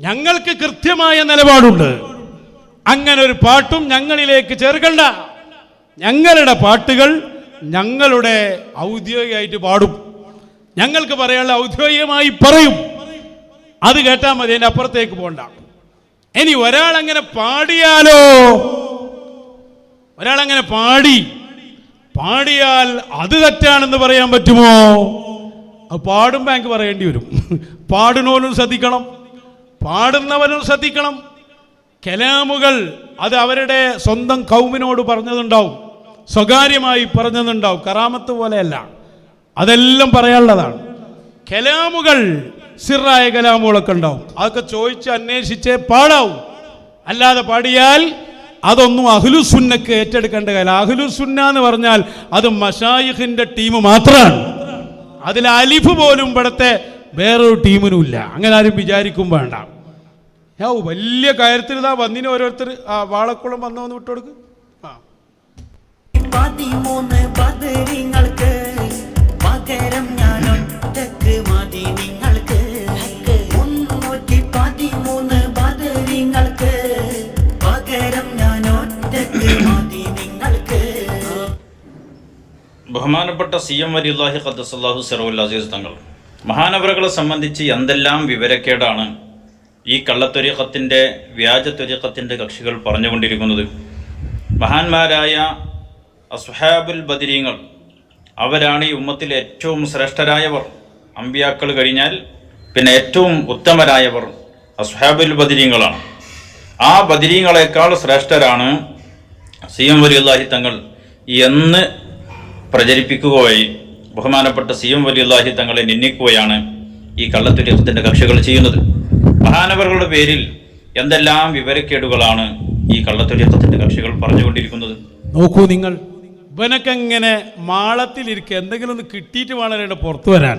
ഞങ്ങൾക്ക് കൃത്യമായ നിലപാടുണ്ട്. അങ്ങനെ ഒരു പാട്ടും ഞങ്ങളിലേക്ക് ചേർക്കണ്ട. ഞങ്ങളുടെ പാട്ടുകൾ ഞങ്ങളുടെ ഔദ്യോഗികമായിട്ട് പാടും. ഞങ്ങൾക്ക് പറയാനുള്ള ഔദ്യോഗികമായി പറയും. അത് കേട്ടാൽ മതി അതിന്റെ അപ്പുറത്തേക്ക് പോണ്ട. ഇനി ഒരാൾ അങ്ങനെ പാടിയാലോ? ഒരാൾ അങ്ങനെ പാടി. പാടിയാൽ അത് തെറ്റാണെന്ന് പറയാൻ പറ്റുമോ? അത് പാടുമ്പോൾ എനിക്ക് പറയേണ്ടി വരും. പാടുന്നോലും ശ്രദ്ധിക്കണം. പാടുന്നവനും ശ്രദ്ധിക്കണം. കലാമുകൾ അത് അവരുടെ സ്വന്തം കൗമിനോട് പറഞ്ഞതുണ്ടാവും. സ്വകാര്യമായി പറഞ്ഞതുണ്ടാവും. കറാമത്ത് പോലെയല്ല. അതെല്ലാം പറയാനുള്ളതാണ്. കലാമുകൾ സിറായ കലാമുകളൊക്കെ ഉണ്ടാവും. അതൊക്കെ ചോദിച്ച് അന്വേഷിച്ചേ പാടാവും. അല്ലാതെ പാടിയാൽ അതൊന്നും അഹ്ലുസുന്നക്ക് ഏറ്റെടുക്കേണ്ട കാര്യം അഹ്ലുസുന്ന എന്ന് പറഞ്ഞാൽ അത് മഷായിഖിന്റെ ടീം മാത്രമാണ്. അതിൽ അലിഫ് പോലും ഇവിടുത്തെ വേറൊരു ടീമിനും ഇല്ല അങ്ങനെ ആരും വിചാരിക്കും വേണ്ട. ഞാൻ വലിയ കാര്യത്തിൽ ഇതാ വന്നിന് ഓരോരുത്തർ ആ വാളക്കുളം വന്നോന്ന് വിട്ടുകൊടുക്ക് ആ. പതിമൂന്ന് ബദരിങ്ങൾക്ക് പകരം ഞാൻ ഒറ്റയ്ക്ക് മതി നിങ്ങൾക്ക്. മുന്നൂറ്റി പതിമൂന്ന് ബദരിങ്ങൾക്ക് പകരം ഞാൻ ഒറ്റയ്ക്ക് മതി നിങ്ങൾക്ക്. ബഹുമാനപ്പെട്ട സി എം വരി അള്ളാഹി ഖദ്ദസ് അള്ളാഹു സിറവുൽ അസീസ് തങ്ങൾ. മഹാനവറുകളെ സംബന്ധിച്ച് എന്തെല്ലാം വിവരക്കേടാണ് ഈ കള്ളത്തൊരീഖത്തിന്റെ വ്യാജ ത്വരീഖത്തിന്റെ കക്ഷികൾ പറഞ്ഞുകൊണ്ടിരിക്കുന്നത്? മഹാന്മാരായ അസ്ഹാബുൽ ബദിരീങ്ങൾ അവരാണ് ഈ ഉമ്മത്തിലെ ഏറ്റവും ശ്രേഷ്ഠരായവർ. അമ്പിയാക്കൾ കഴിഞ്ഞാൽ പിന്നെ ഏറ്റവും ഉത്തമരായവർ അസ്ഹാബുൽ ബദിരീങ്ങളാണ്. ആ ബദിരീങ്ങളെക്കാൾ ശ്രേഷ്ഠരാണ് സി എം വലിയുല്ലാഹി തങ്ങൾ എന്ന് പ്രചരിപ്പിക്കുക വഴി ബഹുമാനപ്പെട്ട സി എം വലിയുല്ലാഹി തങ്ങളെ നിന്ദിക്കുകയാണ് ഈ കള്ളത്തുര്യത്തിന്റെ കക്ഷികൾ ചെയ്യുന്നത്. മഹാനവറുകളുടെ പേരിൽ എന്തെല്ലാം വിവരക്കേടുകളാണ് ഈ കള്ളത്തുര്യത്തിന്റെ കക്ഷികൾ പറഞ്ഞുകൊണ്ടിരിക്കുന്നത്? നോക്കൂ നിങ്ങൾ. ഇവനൊക്കെ മാളത്തിൽ മാളത്തിലിരിക്കുക എന്തെങ്കിലും ഒന്ന് കിട്ടിയിട്ട് വേണം പുറത്തു വരാൻ.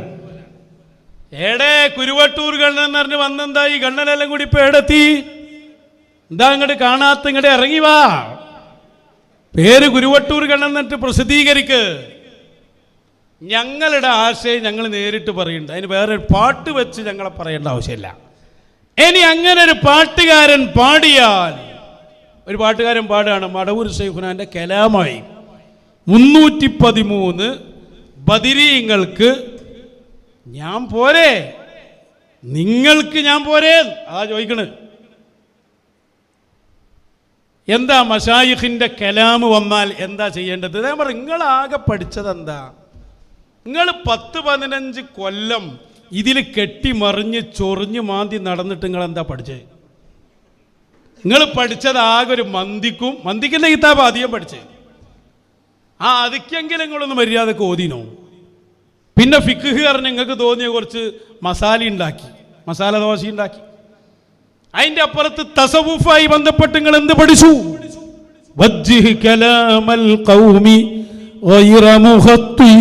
ഏടേ കുരുവട്ടൂർ ഗണ്ണൻ എന്ന് പറഞ്ഞ് വന്നെന്താ ഈ ഗണ്ണനെല്ലാം കൂടി ഇപ്പൊ എടത്തി എന്താ ഇങ്ങോട്ട് കാണാത്ത ഇങ്ങോട്ട് ഇറങ്ങി വാ. പേര് കുരുവട്ടൂർ ഗണ്ണൻ എന്നിട്ട് പ്രസിദ്ധീകരിക്ക്. ഞങ്ങളുടെ ആശയം ഞങ്ങൾ നേരിട്ട് പറയുന്നുണ്ട്. അതിന് ഒരു പാട്ട് വെച്ച് ഞങ്ങളെ പറയേണ്ട ആവശ്യമില്ല. ഇനി അങ്ങനെ ഒരു പാട്ടുകാരൻ പാടിയാൽ ഒരു പാട്ടുകാരൻ പാടുകയാണ് മടവൂർ ശൈഖുനാന്റെ കലാമായി. മുന്നൂറ്റി പതിമൂന്ന് ബദിരീങ്ങൾക്ക് ഞാൻ പോരെ. നിങ്ങൾക്ക് ഞാൻ പോരെ. അതാ ചോദിക്കണ്. എന്താ മഷായിഖിന്റെ കലാമ് വന്നാൽ എന്താ ചെയ്യേണ്ടത്? ഞാൻ പറ നിങ്ങളാകെ പഠിച്ചത് എന്താ നിങ്ങൾ പത്ത് പതിനഞ്ച് കൊല്ലം ഇതിൽ കെട്ടിമറിഞ്ഞ് ചൊറിഞ്ഞ് മാന്തി നടന്നിട്ട് നിങ്ങൾ എന്താ പഠിച്ചത് നിങ്ങൾ പഠിച്ചത് ആകെ ഒരു മന്തിക്കും മന്തിക്കുന്ന കിതാബ് അധികം പഠിച്ചത് ആ അതിക്കെങ്കിലും നിങ്ങളൊന്ന് മര്യാദയ്ക്ക് ഓതിനോ? പിന്നെ ഫിക്ക് കാരണം നിങ്ങൾക്ക് തോന്നിയ കുറച്ച് മസാല ഉണ്ടാക്കി മസാല ദോശ ഉണ്ടാക്കി. അതിന്റെ അപ്പുറത്ത് തസവുഫായി ബന്ധപ്പെട്ട് നിങ്ങൾ എന്ത് പഠിച്ചു? കലാമൽ غير مخطئ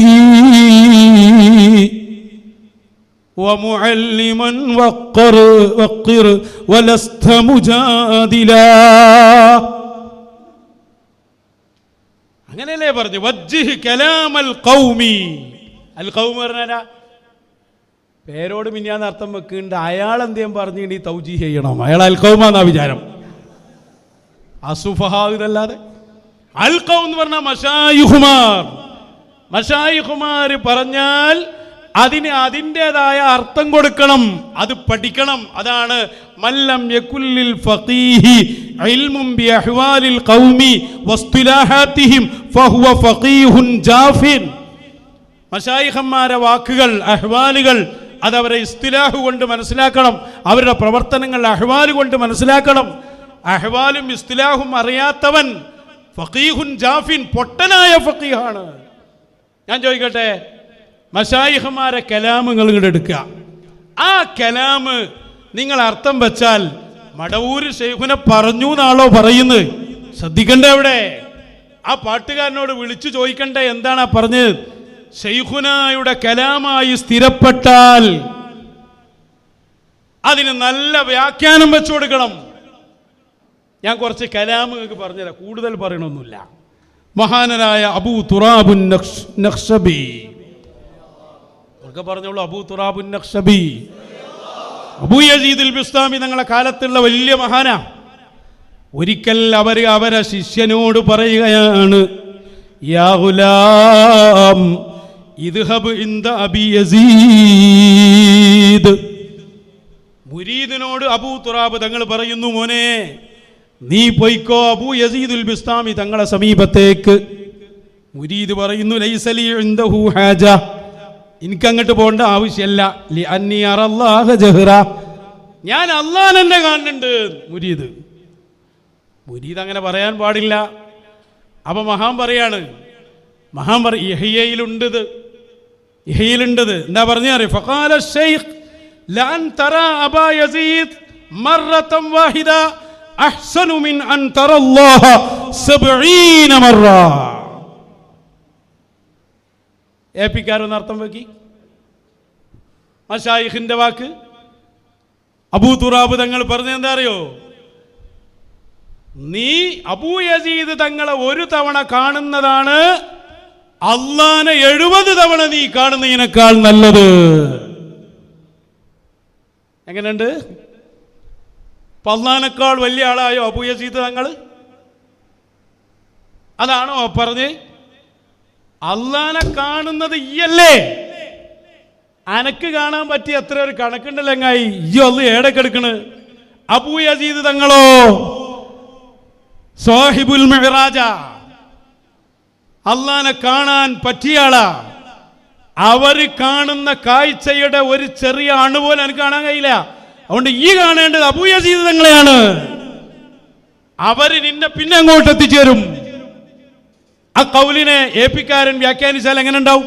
ومعلما وقر وقر ولست مجادلا അങ്ങനെയല്ലേ പറഞ്ഞു വജ്ജിഹ് കലാമൽ ഖൗമി അൽ ഖൗം പറഞ്ഞാലാ പേരോട് മിനിയാന്ന് അർത്ഥം വെക്കുന്നുണ്ട് അയാൾ എന്തേലും പറഞ്ഞിട്ട് ഈ തൗജി ചെയ്യണം അയാൾ അൽ ഖൗമാന്നാ വിചാരം അസുഫഹാ ഇതല്ലാതെ അൽ ഖൗം എന്ന് പറഞ്ഞാൽ മഷായിഹുമാർ. മഷായിഹുമാർ പറഞ്ഞാൽ അതിന് അതിന്റെതായ അർത്ഥം കൊടുക്കണം അത് പഠിക്കണം. അതാണ് മല്ലം യക്കുല്ലിൽ ഫഖീഹി ഇൽമും ബി അഹ്വാലിൽ ഖൗമി വസ്തുലാഹാത്തിഹിം ഫഹുവ ഫഖീഹുൻ ജാഫിൻ. മഷായിഹന്മാരെ വാക്കുകൾ അഹ്വാലുകൾ അതവരെ ഇസ്തിലാഹ് കൊണ്ട് മനസ്സിലാക്കണം അവരുടെ പ്രവർത്തനങ്ങൾ അഹ്വാൽ കൊണ്ട് മനസ്സിലാക്കണം. അഹ്വാലും ഇസ്തിലാഹും അറിയാത്തവൻ ഫഖീഹുൻ ജാഫിൻ പൊട്ടനായ ഫഖീഹാണ്. ഞാൻ ചോദിക്കട്ടെ മഷായിഹമാരെ കലാമ് നിങ്ങൾ ഇങ്ങോട്ട് എടുക്കുക ആ കലാമ് നിങ്ങൾ അർത്ഥം വെച്ചാൽ മടവൂര് ഷെയ്ഖുനെ പറഞ്ഞു എന്നാളോ പറയുന്നത്? ശ്രദ്ധിക്കണ്ടേ അവിടെ? ആ പാട്ടുകാരനോട് വിളിച്ചു ചോദിക്കണ്ടേ എന്താണ് ആ പറഞ്ഞത്? ഷെയ്ഖുനായുടെ കലാമായി സ്ഥിരപ്പെട്ടാൽ അതിന് നല്ല വ്യാഖ്യാനം വെച്ചു കൊടുക്കണം. ഞാൻ കുറച്ച് കലാമുകൾക്ക് പറഞ്ഞുതരാം. കൂടുതൽ പറയണമൊന്നുമില്ല മഹാനരായ അബൂ തുറാബുൻ നക്ഷബി ഒക്കെ പറഞ്ഞോളൂ അബൂ തുറാബുൻ നഖ്ഷബി. അബൂ യസീദുൽ ബിസ്താമി തങ്ങളെ കാലത്തുള്ള വലിയ മഹാന. ഒരിക്കൽ അവർ അവരെ ശിഷ്യനോട് പറയുകയാണ് യാ ഗുലാം ഇദ്ഹബ് യസീദ്. മുരീദിനോട് അബൂ തുറാബ് തങ്ങൾ പറയുന്നു മോനെ നീ പൊയ്ക്കോ അബൂ യസീദുൽ ബിസ്താമി തങ്ങളെ സമീപത്തേക്ക്. മുരീദ് പറയുന്നു ഹാജ. എനിക്കങ്ങോട്ട് പോകേണ്ട ആവശ്യമല്ല അറല്ലാഹ ജഹ്റ. ഞാൻ അള്ളാൻ എന്നെ കാണുന്നുണ്ട് മുരീദ്. മുരീദ് അങ്ങനെ പറയാൻ പാടില്ല. അപ്പൊ മഹാൻ പറയാണ് മഹാൻ പറ ഇഹയിലുണ്ടത് എന്താ പറഞ്ഞു മറത്തം വാഹിദ. അഹ്സനു മിൻ തറ അല്ലാഹ സബ്ഈന മറ ഏപ്പിക്കാരെന്ന് അർത്ഥം വെക്കി. മഷായിഖിന്റെ വാക്ക്. അബൂ തുറാബ് തങ്ങൾ പറഞ്ഞ എന്താ അറിയോ? നീ അബൂ യസീദ് തങ്ങളെ ഒരു തവണ കാണുന്നതാണ് അള്ളാനെ എഴുപത് തവണ നീ കാണുന്നതിനേക്കാൾ നല്ലത്. എങ്ങനെയുണ്ട്? അപ്പൊ വലിയ ആളായോ അബൂ യസീദ് തങ്ങൾ? അതാണോ പറഞ്ഞ് അള്ളാനെ കാണുന്നത് ഈയല്ലേ? അനക്ക് കാണാൻ പറ്റിയ എത്ര ഒരു കണക്കുണ്ടല്ലോ എങ്ങായി? ഈ ഒന്ന് ഏടക്കെടുക്കണ് അബൂ യസീദ് തങ്ങളോ? സാഹിബുൽ മെഹറാജ അള്ളാനെ കാണാൻ പറ്റിയാളാ അവർ കാണുന്ന കാഴ്ചയുടെ ഒരു ചെറിയ അണുപോലെ എനിക്ക് കാണാൻ കഴിയില്ല. അതുകൊണ്ട് ഈ കാണേണ്ടത് അബൂ യസീദ് തങ്ങളെയാണ് അവർ നിന്നെ പിന്നെ അങ്ങോട്ട് എത്തിച്ചേരും. ആ കൗലിനെ ഏപ്പിക്കാരൻ വ്യാഖ്യാനിച്ചാൽ എങ്ങനെ ഉണ്ടാവും?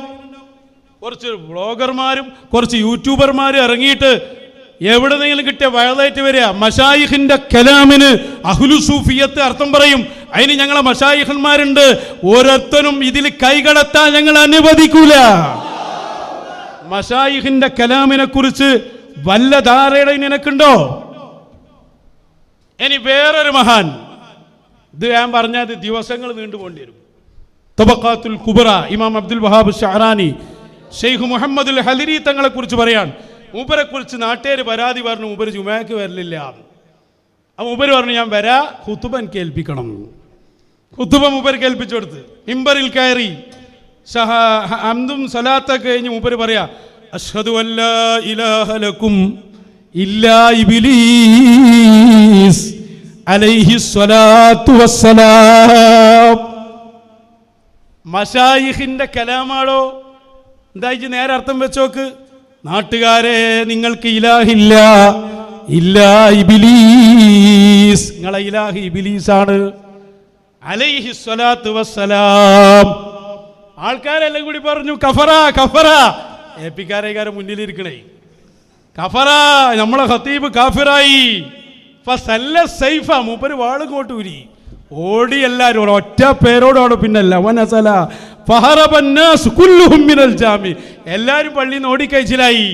കുറച്ച് ബ്ലോഗർമാരും കുറച്ച് യൂട്യൂബർമാരും ഇറങ്ങിയിട്ട് എവിടെ നിന്നെങ്കിലും കിട്ടിയ വയലേറ്റ് വരിക. മഷായിഖിന്റെ കലാമിന് അഹ്ലു സൂഫിയത്ത് അർത്ഥം പറയും. അതിന് ഞങ്ങളെ മഷായിഖന്മാരുണ്ട്. ഓരോരുത്തരും ഇതിൽ കൈകടത്താൻ ഞങ്ങൾ അനുവദിക്കൂല. മഷായിഖിന്റെ കലാമിനെ കുറിച്ച് വല്ല ധാരയുടെ നിനക്കുണ്ടോ? ഇനി വേറൊരു മഹാൻ. ഇത് ഞാൻ പറഞ്ഞാൽ ദിവസങ്ങൾ നീണ്ടുപോണ്ടി വരും തബക്കാത്തുൽ കുബറ ഇമാം അബ്ദുൽ വഹാബ് ഷഹറാനി ഷെയ്ഖ് മുഹമ്മദുൽ ഹലിരി തങ്ങളെ കുറിച്ച് പറയാൻ. മൂപ്പരെ കുറിച്ച് നാട്ടുകാർ പരാതി പറഞ്ഞു മൂപ്പര് ജുമാക്ക് വരലില്ല. ആ മൂപ്പര് പറഞ്ഞു ഞാൻ വരാ ഹുത്തുബൻ കേൾപ്പിക്കണം. ഹുത്തുബ മൂപ്പര് കേൾപ്പിച്ചു കൊടുത്ത്. മിമ്പറിൽ കയറി. സഹ അന്തും സലാത്തൊക്കെ കഴിഞ്ഞ് മൂപ്പര് പറയാ അഷ്ഹദു അല്ലാ ഇലാഹ ലക്കും ഇല്ലാ ഇബ്ലീസ് അലൈഹി സ്വലാത്തു വസ്സലാം. മഷായിഖിന്റെ കലാമാണോ? എന്താ ഇജ്ജ് നേരെ അർത്ഥം വെച്ചോക്ക്? നാട്ടുകാരെ നിങ്ങൾക്ക് ഇലാഹില്ല. ഇല്ലാ ഇബിലീസ്. നിങ്ങളെ ഇലാഹി ഇബിലീസാണ്. അലൈഹി സ്വലാത്തു വസ്സലാം. ആൾക്കാരെല്ലാം കൂടി പറഞ്ഞു കഫറ കഫറ. ഏപ്പിക്കാരേക്കാരെ മുന്നിലിരിക്കണേ. കഫറ നമ്മളെ ഹത്തീബ് കാഫിറായി. സൈഫ മൂപ്പര് വാൾ കോട്ടൂരി. ഓടി എല്ലാവരും ഒറ്റ പേരോടാണ് പിന്നല്ല വനസല ജാമി. എല്ലാവരും പള്ളിയിൽ നിന്ന് ഓടിക്കഴിച്ചിലായി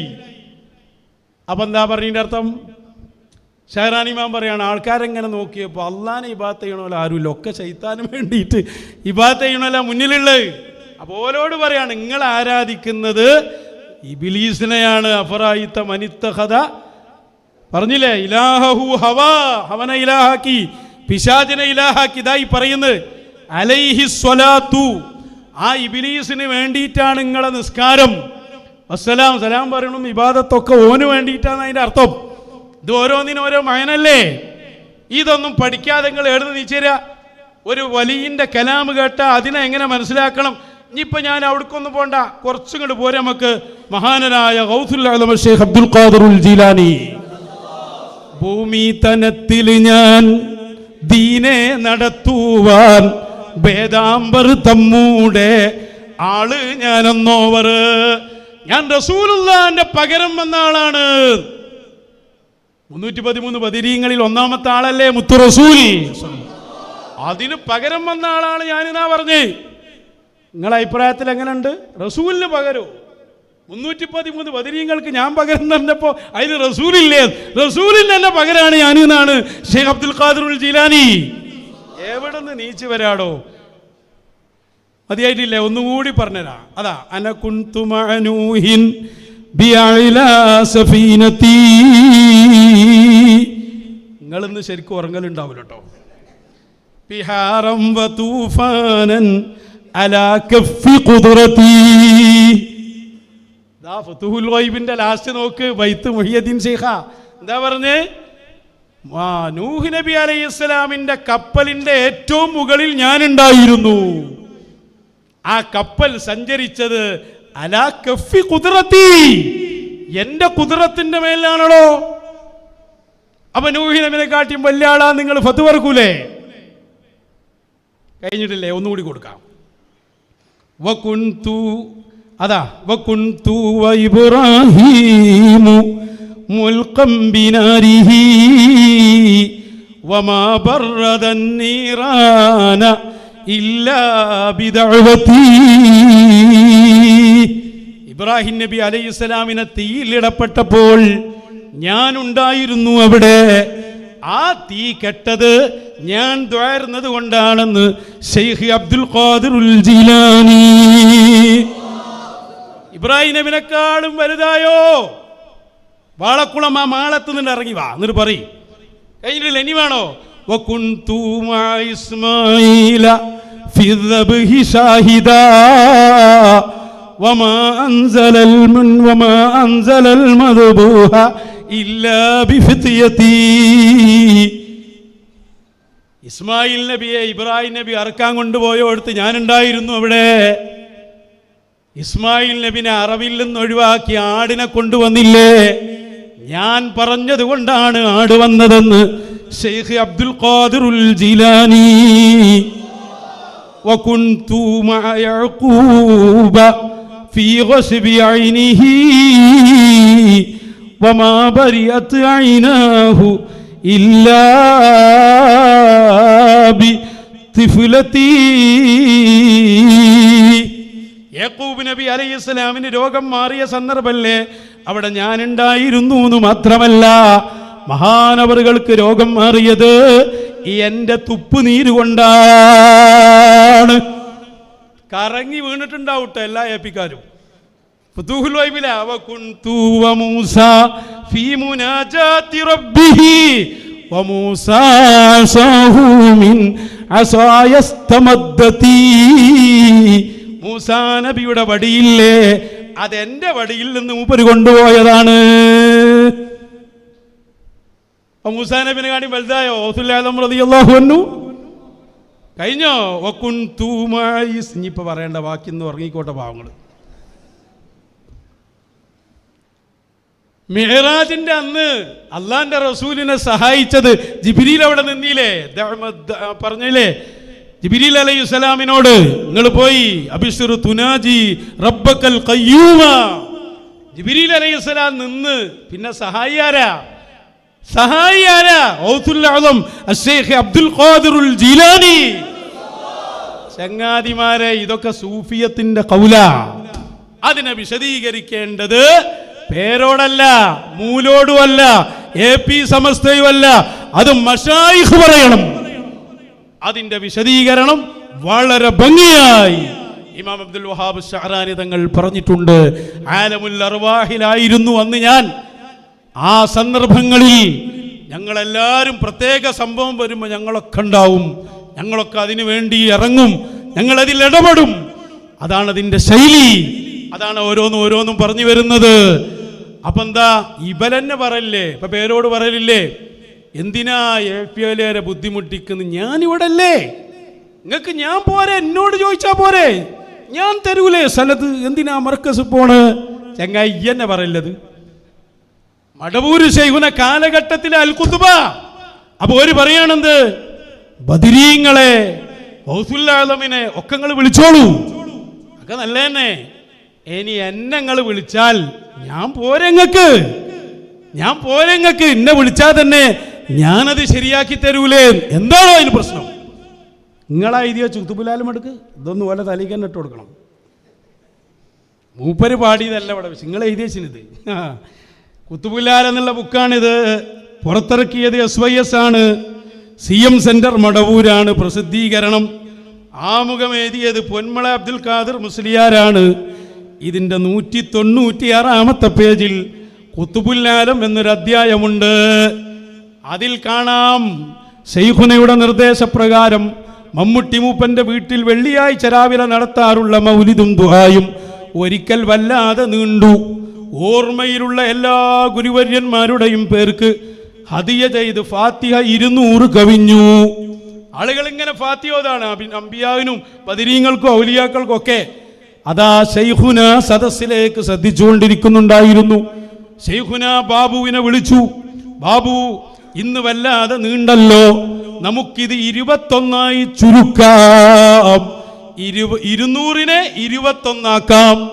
അപ്പം എന്താ പറഞ്ഞതിന്റെ അർത്ഥം? ഷഹറാനിമാൻ പറയാണ് ആൾക്കാരെങ്ങനെ നോക്കിയപ്പോൾ അള്ളാനെ ഇബാത്ത് ചെയ്യണമല്ലോ ആരും ഒക്കെ ചെയ്താനും വേണ്ടിയിട്ട് ഇബാത്ത് ചെയ്യണമല്ല മുന്നിലുള്ളത്. അപ്പോലോട് പറയാണ് നിങ്ങൾ ആരാധിക്കുന്നത് ഇബിലീസിനെയാണ് അഫറായിത്ത മനിത്ത കഥ പറഞ്ഞില്ലേ? ഇലാഹു ഹവാ ഹവന ഇലാഹാക്കി പിശാചിനെ ഇലാഹാക്കി. ഇതായി പറയുന്നത് അലൈഹി സ്വലാത്തു. ആ ഇബിലീസിന് വേണ്ടിയിട്ടാണ് നിങ്ങളെ നിസ്കാരം. അസ്സലാം സലാം പറയണം ഇബാദത്തൊക്കെ ഓന് വേണ്ടിയിട്ടാണ് അതിന്റെ അർത്ഥം. ഇത് ഓരോന്നിനും ഓരോ മയനല്ലേ? ഇതൊന്നും പഠിക്കാതെ നിങ്ങൾ എഴുതി ഒരു വലിയന്റെ കലാം കേട്ട അതിനെ എങ്ങനെ മനസ്സിലാക്കണം? ഇനിയിപ്പോൾ ഞാൻ അവിടേക്കൊന്നും പോണ്ട. കുറച്ചും കൂടി പോരെ നമുക്ക്. മഹാനരായ ഷേഖ് അബ്ദുൽ ഖാദറുൽ ജീലാനി. ഭൂമി തനത്തിൽ ഞാൻ ദീനെ നടത്തുവാൻ വേദാംബർ തമ്മൂടെ ആൾ ഞാനെന്നോവർ. ഞാൻ റസൂലുള്ളാന്റെ പകരം വന്ന ആളാണ്. മുന്നൂറ്റി പതിമൂന്ന് പതിരീങ്ങളിൽ ഒന്നാമത്തെ ആളല്ലേ മുത്തു റസൂൽ? അതിന് പകരം വന്ന ആളാണ് ഞാനിതാ പറഞ്ഞേ. നിങ്ങളുടെ അഭിപ്രായത്തിൽ എങ്ങനെയുണ്ട്? റസൂലിന് പകരോ? മുന്നൂറ്റി പതിമൂന്ന് വതിരീങ്ങൾക്ക് ഞാൻ പകരം തന്നപ്പോ അതിൽ റസൂലില്ലേ? റസൂലിന് തന്നെ പകരാണ് ഞാൻ എന്നാണ് ഷെയ്ഖ് അബ്ദുൽ ഖാദിറുൽ ജിലാനി. എവിടെ നിന്ന് നീച്ചു വരാടോ? മതിയായിട്ടില്ലേ? ഒന്നുകൂടി പറഞ്ഞുതരാം അതാ അനകുന്തുമനൂഹിൻ നിങ്ങളിന്ന് ശരിക്കും ഉറങ്ങലുണ്ടാവില്ല കേട്ടോ ബിഹാറം തൂഫാനൻ ലാസ്റ്റ് നോക്ക് വൈത്ത് മുഹിയദ്ദീൻ എന്താ പറഞ്ഞേ? നൂഹ് നബി അലൈഹി ഇസ്ലാമിന്റെ കപ്പലിന്റെ ഏറ്റവും മുകളിൽ ഞാൻ ഉണ്ടായിരുന്നു ആ കപ്പൽ സഞ്ചരിച്ചത് അലാ കഫി കുതിരത്തി എന്റെ കുതിരത്തിന്റെ മേലാണല്ലോ അപ്പൊ നൂഹി നബിനെ കാട്ടിയും വലിയ ആളാ നിങ്ങൾ ഫത്ത് കഴിഞ്ഞിട്ടില്ലേ? ഒന്നുകൂടി കൊടുക്കാം. വകുന്തു അതാ വകുന്തു ഇബ്രാഹീമു മുൽക്കം ബിനാരിഹി വമാ ബർറദൻ ഇല്ലാ ബിദഅവതി. ഇബ്രാഹിം നബി അലൈഹിസ്സലാമിനെ തീയിലിടപ്പെട്ടപ്പോൾ ഞാനുണ്ടായിരുന്നു അവിടെ. ആ തീ കെട്ടത് ഞാൻ ദ്വാരുന്നത് കൊണ്ടാണെന്ന് Sheikh Abdul Qadir Jilani Ibrahim നബിനെക്കാളും വലുതായോ വാളക്കുളം ആ മാളത്ത് നിന്ന് ഇറങ്ങി വാ എന്നിട്ട് പറയും കഴിഞ്ഞിട്ടില്ല ഇനി വേണോ وكنت مع إسماعيل في الذبح شاهدا وما أنزل المن وما أنزل المذبوح إلا بفتيتي ഇസ്മായിൽ നബിയെ ഇബ്രാഹിം നബി അറക്കാൻ കൊണ്ടുപോയോടുത്ത് ഞാനുണ്ടായിരുന്നു അവിടെ ഇസ്മായിൽ നബിനെ അറവിൽ നിന്ന് ഒഴിവാക്കി ആടിനെ കൊണ്ടുവന്നില്ലേ ഞാൻ പറഞ്ഞത് കൊണ്ടാണ് ആട് വന്നതെന്ന് ഷെയ്ഖ് അബ്ദുൽ ഖാദിറുൽ ജീലാനി وكنت مع يعقوب في غصب عينه وما برئت عيناه إلا بطفلتي യാക്കൂബ് നബി അലൈഹി ഇസ്ലാമിന് രോഗം മാറിയ സന്ദർഭമല്ലേ അവിടെ ഞാൻ ഉണ്ടായിരുന്നു എന്ന് മാത്രമല്ല മഹാനവറുകൾക്ക് രോഗം മാറിയത് ഈ എൻ്റെ തുപ്പ് നീര് കൊണ്ടാണ് കറങ്ങി വീണിട്ടുണ്ടാവട്ടെ എല്ലാ ഏപ്പിക്കാരും വകുന്തു വമൂസ ഫീ മുനാജാതി റബ്ബിഹി. മൂസാ നബിയുടെ വടിയില്ലേ? അതെന്റെ വടിയിൽ നിന്ന് മൂപ്പര് കൊണ്ടുപോയതാണ്. മൂസാ നബിനെ കാണി വലുതായോ? അൻഹു. കഴിഞ്ഞോ? ഒക്കുൻ തൂമായി ഇനിയിപ്പോ പറയേണ്ട വാക്കിന്ന് ഉറങ്ങിക്കോട്ടെ പാവങ്ങൾ മെഹറാജിന്റെ അന്ന് അള്ളാന്റെ റസൂലിനെ സഹായിച്ചത് ജിബിരിയിൽ അവിടെ നിന്നില്ലേ? പറഞ്ഞില്ലേ? ജിബിരിൽ അലൈഹി സ്വലാമിനോട് നിങ്ങൾ പോയി അബിഷുർ തുനാജി റബ്ബക്കൽ കയ്യൂമ ജിബിരിൽ അലൈഹി സ്വലാം നിന്ന് പിന്നെ സഹായിയാരാ ആരാ? സഹായി അഅ്ലം അബ്ദുൽ ഖാദിറുൽ ജീലാനി. ചങ്ങാതിമാരെ ഇതൊക്കെ സൂഫിയത്തിന്റെ കൗല. അതിനെ വിശദീകരിക്കേണ്ടത് പേരോടല്ല മൂലോടുമല്ല എ പി സമസ്തയുമല്ല. അത് മഷായിഖ് പറയണം. അതിന്റെ വിശദീകരണം വളരെ ഭംഗിയായി ഇമാം അബ്ദുൽ വഹാബ് ഷഹറാനി തങ്ങൾ പറഞ്ഞിട്ടുണ്ട്. ആലമുൽ അർവാഹിലായിരുന്നു അന്ന് ഞാൻ. ആ സന്ദർഭങ്ങളിൽ ഞങ്ങളെല്ലാവരും പ്രത്യേക സംഭവം വരുമ്പോൾ ഞങ്ങളൊക്കെ ഉണ്ടാവും. ഞങ്ങളൊക്കെ അതിനു വേണ്ടി ഇറങ്ങും. ഞങ്ങൾ അതിൽ ഇടപെടും. അതാണ് അതിന്റെ ശൈലി. അതാണ് ഓരോന്നും ഓരോന്നും പറഞ്ഞു വരുന്നത്. അപ്പൊ എന്താ ഇബലെന്നെ പറയല്ലേ ഇപ്പൊ പേരോട് പറയലില്ലേ? എന്തിനാ എ പി ഞാൻ ബുദ്ധിമുട്ടിക്കുന്നു? അല്ലേ നിങ്ങൾക്ക് ഞാൻ പോരെ? എന്നോട് ചോദിച്ചാ പോരെ? ഞാൻ തരൂലേ സ്ഥലത്ത്. എന്തിനാ മർക്കസ് പോണ്? ചങ്ങായി എന്നെ പറയല്ലത് മടവൂര് ശൈഖുന കാലഘട്ടത്തിലെ അൽകുത്തുബ അപ്പൊ ഒരു പറയാണെന്ത് ബദിരീങ്ങളെ ഹൗസുല്ലാദമിനെ ഒക്കെ നിങ്ങൾ വിളിച്ചോളൂ. ഒക്കെ നല്ല തന്നെ ഇനി എന്നെ നിങ്ങൾ വിളിച്ചാൽ ഞാൻ പോരങ്ങക്ക് ഞാൻ പോരങ്ങക്ക് എന്നെ വിളിച്ചാൽ തന്നെ ഞാനത് ശരിയാക്കി തരൂലേ? എന്താണോ അതിന് പ്രശ്നം? നിങ്ങളാ ഇതിയ ചുത്തുപുലാലും എടുക്ക്. ഇതൊന്നും പോലെ തലയ്ക്ക് തന്നെ ഇട്ട് കൊടുക്കണം. മൂപ്പര് പാടിയതല്ല ഇവിടെ നിങ്ങൾ എഴുതിയച്ചിനിത് കുത്തുപുലാൽ എന്നുള്ള ബുക്കാണിത്. പുറത്തിറക്കിയത് എസ് വൈ എസ് ആണ്. സി എം സെന്റർ മടവൂരാണ്. പ്രസിദ്ധീകരണം. ആമുഖം എഴുതിയത് പൊന്മള അബ്ദുൽ ഖാദിർ മുസ്ലിയാരാണ്. ഇതിന്റെ നൂറ്റി തൊണ്ണൂറ്റിയാറാമത്തെ പേജിൽ കുത്തുബുല്ലാലം എന്നൊരു അധ്യായമുണ്ട്. അതിൽ കാണാം ശൈഖുനയുടെ നിർദ്ദേശപ്രകാരം മമ്മൂട്ടി മൂപ്പന്റെ വീട്ടിൽ വെള്ളിയാഴ്ച രാവിലെ നടത്താറുള്ള മൗലിദും ദുഹായും ഒരിക്കൽ വല്ലാതെ നീണ്ടു. ഓർമ്മയിലുള്ള എല്ലാ ഗുരുവര്യന്മാരുടെയും പേർക്ക് ഹതിയ ചെയ്ത് ഫാത്തിഹ ഇരുന്നൂറ് കവിഞ്ഞു. ആളുകൾ ഇങ്ങനെ ഫാത്തിയോതാണ് അമ്പിയാവിനും പതിരീങ്ങൾക്കും ഔലിയാക്കൾക്കും ഒക്കെ അതാ ഷെയ്ഖുന സദസ്സിലേക്ക് ശ്രദ്ധിച്ചുകൊണ്ടിരിക്കുന്നുണ്ടായിരുന്നു. ഷെയ്ഖുന ബാബുവിനെ വിളിച്ചു. ബാബു ഇന്ന് വല്ലാതെ നീണ്ടല്ലോ. നമുക്കിത് ഇരുപത്തൊന്നായി ചുരുക്കാം. ഇരുപ ഇരുന്നൂറിനെ ഇരുപത്തൊന്നാക്കാം.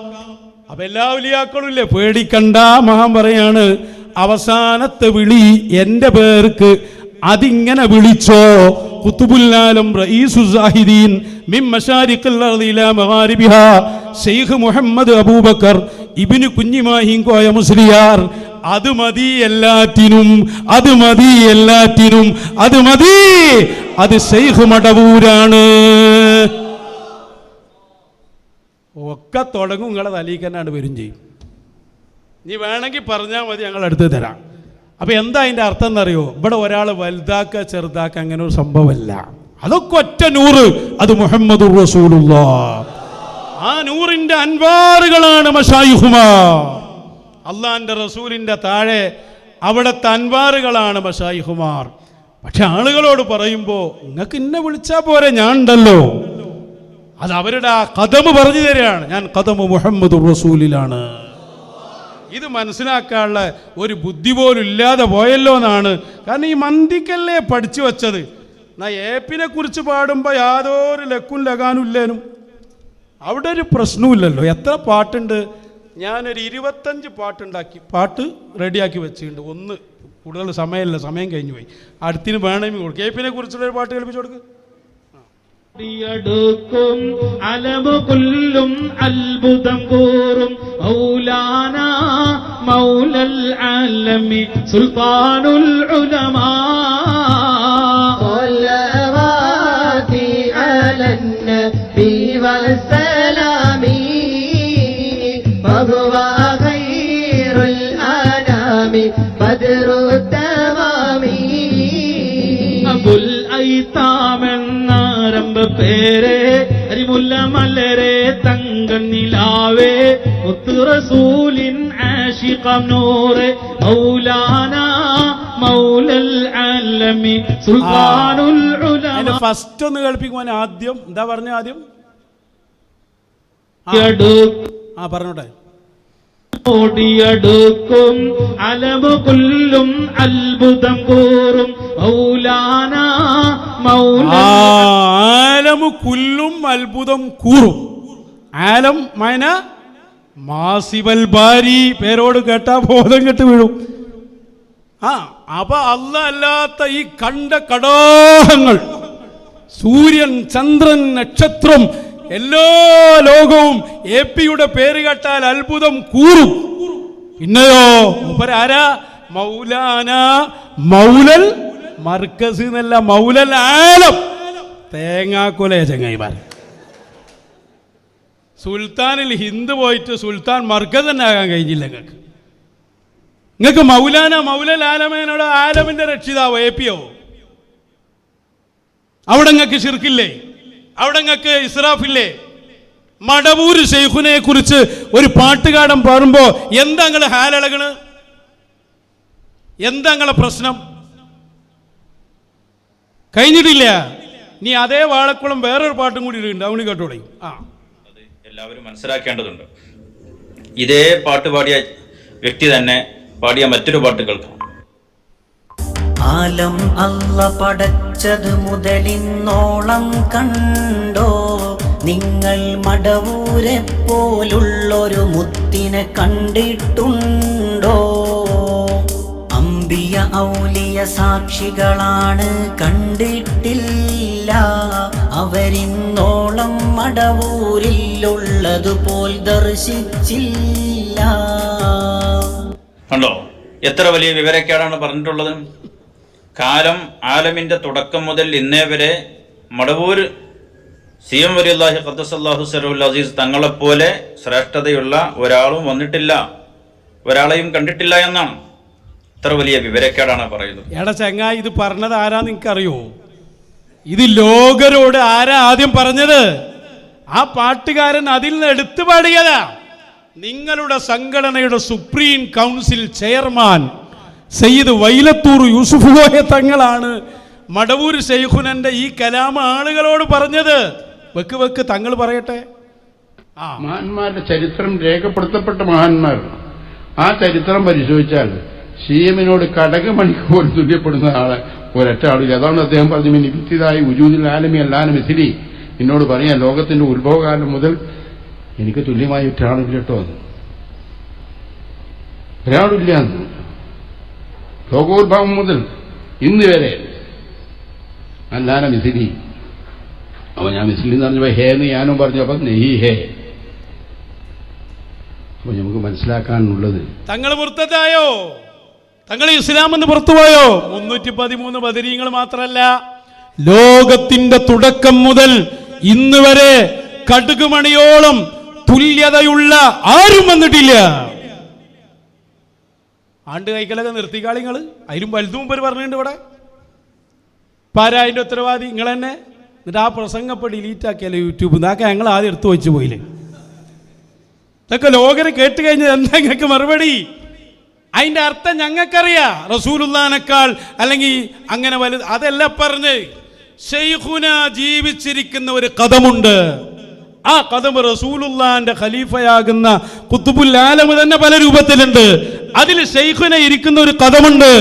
അപ്പൊ എല്ലാ വലിയാക്കളും ഇല്ലേ? പേടിക്കണ്ട മഹാൻ പറയാണ്. അവസാനത്തെ വിളി എന്റെ പേർക്ക് അതിങ്ങനെ വിളിച്ചോ. കുത്തുബുല്ലാലം റഈസു സാഹിദീൻ മിൻ മശാരിഖിൽ അർളി ഇലാ മഗാരിബിഹാ. ശൈഖ് മുഹമ്മദ് അബൂബക്കർ ഇബ്നു കുഞ്ഞിമാഹിം കോയ മുസ്ലിയാർ. അത് മതി എല്ലാറ്റിനും അത് മതി എല്ലാറ്റിനും അത് മതി. അത് ഷെയ്ഖ് മടവൂരാണ്. ഒക്കെ തുടങ്ങും നിങ്ങളെ തലീക്കനാണ് വരും ചെയ്യും. നീ വേണമെങ്കിൽ പറഞ്ഞാൽ മതി ഞങ്ങൾ എടുത്ത് തരാം. അപ്പൊ എന്താ അതിന്റെ അർത്ഥം എന്നറിയോ? ഇവിടെ ഒരാൾ വലുതാക്ക ചെറുതാക്ക അങ്ങനെ ഒരു സംഭവമല്ല. അതൊക്കെ ഒറ്റ നൂറ്. അത് മുഹമ്മദ് ആ നൂറിന്റെ അൻവാറുകളാണ് അള്ളാന്റെ റസൂലിന്റെ താഴെ അവിടുത്തെ അൻവാറുകളാണ് മഷായിഹുമാർ. പക്ഷെ ആളുകളോട് പറയുമ്പോൾ നിങ്ങൾക്ക് ഇന്നെ വിളിച്ചാൽ പോരെ ഞാൻ ഉണ്ടല്ലോ അത് അവരുടെ ആ കഥമ് പറഞ്ഞു തരികയാണ്. ഞാൻ കഥമ് മുഹമ്മദ് റസൂലിലാണ്. ഇത് മനസ്സിലാക്കാനുള്ള ഒരു ബുദ്ധി പോലും ഇല്ലാതെ പോയല്ലോ എന്നാണ്. കാരണം ഈ മന്തിക്കല്ലേ പഠിച്ചു വച്ചത്? എന്നാ ഏപ്പിനെ കുറിച്ച് പാടുമ്പോൾ യാതൊരു ലക്കും ലകാനും ഇല്ലേനും. അവിടെ ഒരു പ്രശ്നമില്ലല്ലോ എത്ര പാട്ടുണ്ട്? ഞാനൊരു ഇരുപത്തഞ്ച് പാട്ടുണ്ടാക്കി. പാട്ട് റെഡിയാക്കി വെച്ചിട്ടുണ്ട്. ഒന്ന് കൂടുതൽ സമയമില്ല. സമയം കഴിഞ്ഞു പോയി അടുത്തിന് വേണമെങ്കിൽ കൊടുക്കും. ഏപ്പിനെ കുറിച്ചുള്ള ഒരു പാട്ട് കേൾപ്പിച്ചു കൊടുക്ക്. ടുക്കും അലവ് കൊല്ലും അത്ഭുതം കൂറും മൗലാന മൗലൽ അലമി സുൽത്താനുൽ ഉലമാ ഭഗവ പേരെ അരിമുല്ല മലരെ നിലാവേ മുത്തു റസൂലിൻ ആഷിഖം നൂറെ മൗലാന മൗലൽ ആലമി സുൽത്താനുൽ ഉലമ. ഫസ്റ്റ് ഒന്ന് കേൾപ്പിക്കുവാൻ ആദ്യം എന്താ പറഞ്ഞ ആദ്യം? ആ, പറഞ്ഞോട്ടെ. ഓടിയടുക്കും അലമു കൊല്ലും അത്ഭുതം കൂറും മൗലാന മൗല ആ, ആലമു കുല്ലും അത്ഭുതം കൂറും. ആലം മൈന മാസിബൽ ബാരി പേരോട് കേട്ടാ ബോധം കെട്ട് വീഴും. ആ അപ്പൊ അല്ല അല്ലാത്ത ഈ കണ്ട കടാഹങ്ങൾ സൂര്യൻ ചന്ദ്രൻ നക്ഷത്രം എല്ലാ ലോകവും എ പിയുടെ പേര് കേട്ടാൽ അത്ഭുതം കൂറും. പിന്നെയോ മൂപ്പരാരാ മൗലാന മൗലൽ മർക്കസ് എന്നല്ല മൗലൽ ആലം. തേങ്ങാക്കൊലയ ചങ്ങായിമാർ സുൽത്താനിൽ ഹിന്ദു പോയിട്ട് സുൽത്താൻ മർക്കസ് തന്നെ ആകാൻ കഴിഞ്ഞില്ല നിങ്ങൾക്ക് നിങ്ങൾക്ക് മൗലാന മൗലൽ ആലമേനോട് ആലമിന്റെ രക്ഷിതാവ് എ പി ഓ അവിടെ നിങ്ങൾക്ക് ഷിർക്കില്ലേ അവിടെ നിങ്ങൾക്ക് ഇസ്രാഫില്ലേ? മടവൂർ ഷെയ്ഖുനെ കുറിച്ച് ഒരു പാട്ടുകാടൻ പാടുമ്പോ എന്താ നിങ്ങൾ ഹാലളകണ് എന്താ നിങ്ങളെ പ്രശ്നം? കഴിഞ്ഞിട്ടില്ല. നീ അതേ വാഴക്കുളം വേറൊരു പാട്ടും കൂടി ഉണ്ട് അവന് കേട്ടോളി. ആ. അത് എല്ലാവരും മനസ്സിലാക്കേണ്ടതുണ്ട്. ഇതേ പാട്ട് പാടിയ വ്യക്തി തന്നെ പാടിയ മറ്റൊരു പാട്ട് കേൾക്കാം. ആലം അല്ല പടച്ചത് മുതലിന്നോളം കണ്ടോ? നിങ്ങൾ മടവൂരെ പോലുള്ളൊരു മുത്തിനെ കണ്ടിട്ടുണ്ടോ? അമ്പിയ ഔലിയ സാക്ഷികളാണ് കണ്ടിട്ടില്ല. അവരിന്നോളം മടവൂരിലുള്ളതുപോൽ ദർശിച്ചില്ല. കണ്ടോ? എത്ര വലിയ വിവരക്കേടാണ് പറഞ്ഞിട്ടുള്ളത്? കാലം ആലമിന്റെ തുടക്കം മുതൽ ഇന്നേ വരെ മടവൂർ സി എം വലി അള്ളാഹി ഖദ്സല്ലാഹു സലഹുൽ അസീസ് തങ്ങളെപ്പോലെ ശ്രേഷ്ഠതയുള്ള ഒരാളും വന്നിട്ടില്ല. ഒരാളെയും കണ്ടിട്ടില്ല എന്നാണ്. ഇത്ര വലിയ വിവരക്കേടാണ് പറയുന്നത്. എടാ ചങ്ങായി ഇത് പറഞ്ഞത് ആരാ നിനക്കറിയോ? ഇത് ലോകരോട് ആരാ ആദ്യം പറഞ്ഞത്? ആ പാട്ടുകാരൻ അതിൽ നിന്ന് എടുത്തു പാടിയതാ. നിങ്ങളുടെ സംഘടനയുടെ supreme council chairman Sayyid Vailathur Yusuf Koya തങ്ങളാണ് മടവൂർ ഷെയ്ഖുനന്റെ ഈ കലാമ ആളുകളോട് പറഞ്ഞത്. വെക്ക് വെക്ക് തങ്ങൾ പറയട്ടെ. മഹാന്മാരുടെ ചരിത്രം രേഖപ്പെടുത്തപ്പെട്ട മഹാന്മാർ. ആ ചരിത്രം പരിശോധിച്ചാൽ സി എമ്മിനോട് കടകമണിക്ക് പോലും തുല്യപ്പെടുന്ന ആളെ ഒരൊറ്റ ആളില്ല അതാണ് അദ്ദേഹം പറഞ്ഞു മിനി ഉജൂദിൽ ആലമി അല്ലാലും മിസിലി എന്നോട് പറയാൻ ലോകത്തിന്റെ ഉത്ഭവകാലം മുതൽ എനിക്ക് തുല്യമായി ഒറ്റയാളില്ല കേട്ടോ അത് ഒരാളില്ല എന്ന്. ലോകോത്ഭവം മുതൽ ഇന്ന് വരെ അല്ലാന മിസിലി അപ്പൊ ഞാൻ മിസിലി എന്ന് പറഞ്ഞപ്പോ ഹേ എന്ന് ഞാനും പറഞ്ഞു അപ്പൊ നെഹി ഹേ. അപ്പൊ നമുക്ക് മനസ്സിലാക്കാനുള്ളത് തങ്ങൾ പുറത്തതായോ തങ്ങൾ ഇസ്ലാം എന്ന് പുറത്തുപോയോ മുന്നൂറ്റി പതിമൂന്ന് ബദരീങ്ങൾ മാത്രല്ല. ലോകത്തിന്റെ തുടക്കം മുതൽ ഇന്ന് വരെ കടുകുമണിയോളം തുല്യതയുള്ള ആരും വന്നിട്ടില്ല. ആണ്ട് കൈക്കലൊക്കെ നിർത്തിക്കാളിങ്ങൾ അതിലും വലുതും മുമ്പ് പറഞ്ഞിട്ടുണ്ട് ഇവിടെ. പാരാ അതിന്റെ ഉത്തരവാദി? നിങ്ങൾ തന്നെ എന്നിട്ട് ആ പ്രസംഗപ്പോൾ ഡിലീറ്റ് ആക്കിയാലോ യൂട്യൂബ്. ഇതാക്കെ ഞങ്ങൾ ആദ്യം എടുത്തു വെച്ച് പോയില്ലേ? ഇതൊക്കെ ലോകരെ കേട്ട് കഴിഞ്ഞത് എന്താ നിങ്ങൾക്ക് മറുപടി? അതിന്റെ അർത്ഥം ഞങ്ങൾക്കറിയാം. റസൂലുള്ളാനേക്കാൾ അല്ലെങ്കിൽ അങ്ങനെ വലുത് അതല്ല പറഞ്ഞ് ഷെയ്ഖുന ജീവിച്ചിരിക്കുന്ന ഒരു കഥമുണ്ട്. ആ കഥം റസൂലുള്ളാന്റെ ഖലീഫയാകുന്ന കുത്തുബുൽ ആലമ് തന്നെ പല രൂപത്തിലുണ്ട്. അതിൽ ഷെയ്ഖുന ഇരിക്കുന്ന ഒരു കഥമുണ്ട്.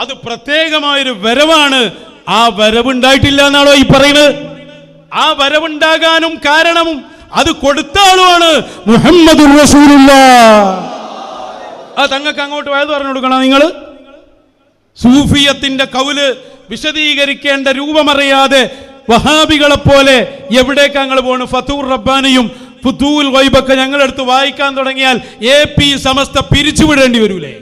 അത് പ്രത്യേകമായൊരു വരവാണ്. ആ വരവുണ്ടായിട്ടില്ല എന്നാണോ ഈ പറയുന്നത്? ആ വരവുണ്ടാകാനും കാരണവും അത് കൊടുത്ത ആളുമാണ് മുഹമ്മദ് ആ തങ്ങൾക്ക് അങ്ങോട്ട് വയത് പറഞ്ഞു കൊടുക്കണം നിങ്ങൾ സൂഫിയത്തിന്റെ കൗൽ വിശദീകരിക്കേണ്ട രൂപമറിയാതെ വഹാബികളെ പോലെ എവിടേക്ക് ഞങ്ങൾ പോണു? ഫത്തൂർ റബ്ബാനിയും ഫുത്തൂൽ വൈബൊക്കെ ഞങ്ങളെടുത്ത് വായിക്കാൻ തുടങ്ങിയാൽ എ പി സമസ്ത പിരിച്ചുവിടേണ്ടി വരൂലേ?